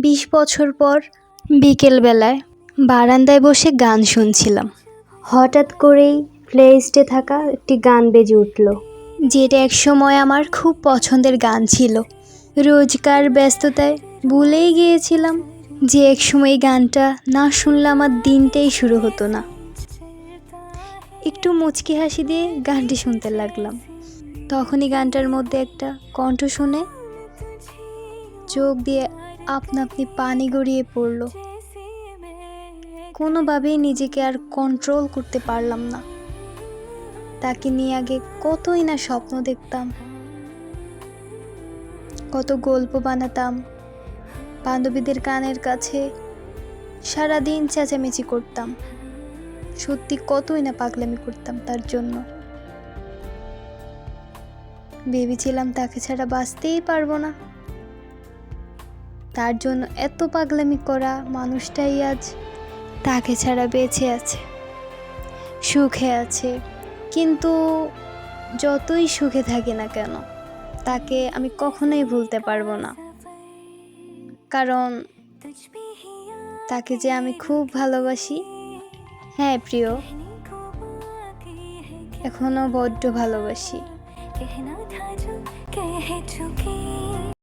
বিশ বছর পর বিকেলবেলায় বারান্দায় বসে গান শুনছিলাম। হঠাৎ করেই প্লেলিস্টে থাকা একটি গান বেজে উঠল। যেটা একসময় আমার খুব পছন্দের গান ছিল। রোজকার ব্যস্ততায় ভুলেই গিয়েছিলাম যে একসময় এই গানটা না শুনলে আমার দিনটাই শুরু হতো না। একটু মুচকি হাসি দিয়ে গানটি শুনতে লাগলাম। তখনই গানটার মধ্যে একটা কণ্ঠ শুনে চোখ দিয়ে আপনা আপনি পানি গড়িয়ে পড়ল। কোনোভাবেই নিজেকে আর কন্ট্রোল করতে পারলাম না। তাকে নিয়ে আগে কতই না স্বপ্ন দেখতাম। কত গল্প বানাতাম। বান্ধবীদের কানের কাছে সারাদিন চেঁচামেচি করতাম। সত্যি কতই না পাগলামি করতাম তার জন্য। ভেবেছিলাম তাকে ছাড়া বাঁচতেই পারব না। তার জন্য এত পাগলামি করা মানুষটাই আজ তাকে ছাড়া বেঁচে আছে, সুখে আছে। কিন্তু যতই সুখে থাকি না কেন, তাকে আমি কখনোই ভুলতে পারব না। কারণ তাকে যে আমি খুব ভালোবাসি হ্যাঁ প্রিয়, এখনও বড্ড ভালোবাসি।